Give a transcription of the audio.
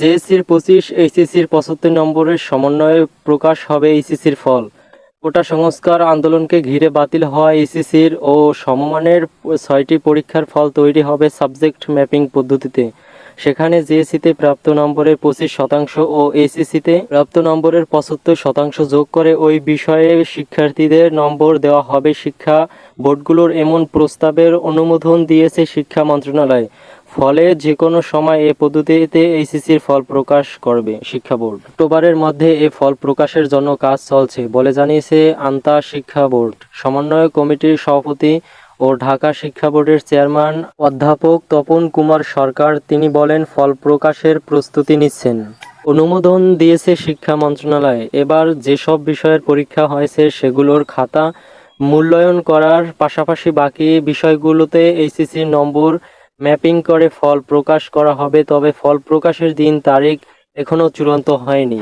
জেএসসির পঁচিশ, এইচএসসির পঁচাত্তর নম্বরের সমন্বয়ে প্রকাশ হবে এইচএসসির ফল। কোটা সংস্কার আন্দোলনকে ঘিরে বাতিল হওয়া এইচএসসির ও সমমানের ছয়টি পরীক্ষার ফল তৈরি হবে সাবজেক্ট ম্যাপিং পদ্ধতিতে। সেখানে জেএসসিতে প্রাপ্ত নম্বরের পঁচিশ শতাংশ ও এইচএসসিতে প্রাপ্ত নম্বরের পঁচাত্তর শতাংশ যোগ করে ওই বিষয়ে শিক্ষার্থীদের নম্বর দেওয়া হবে শিক্ষা বোর্ডগুলোর এমন প্রস্তাবের অনুমোদন দিয়েছে শিক্ষা মন্ত্রণালয়। ফলে যে কোনো সময় এ পদ্ধতিতে এইচএসসির ফল প্রকাশ করবে শিক্ষা বোর্ড। অক্টোবরের মধ্যে এ ফল প্রকাশের জন্য কাজ চলছে, বলে জানিয়েছে আন্তা শিক্ষা বোর্ড। সমন্বয় কমিটির সভাপতি ও ঢাকা শিক্ষা বোর্ডের চেয়ারম্যান অধ্যাপক তপন কুমার সরকার তিনি বলেন, ফল প্রকাশের প্রস্তুতি নিচ্ছেন। অনুমোদন দিয়েছে শিক্ষা মন্ত্রণালয়। এবার যেসব বিষয়ের পরীক্ষা হয়েছে সেগুলোর খাতা মূল্যায়ন করার পাশাপাশি বাকি বিষয়গুলোতে এইচএসসির নম্বর ম্যাপিং করে ফল প্রকাশ করা হবে তবে ফল প্রকাশের দিন তারিখ এখনও চূড়ান্ত হয়নি।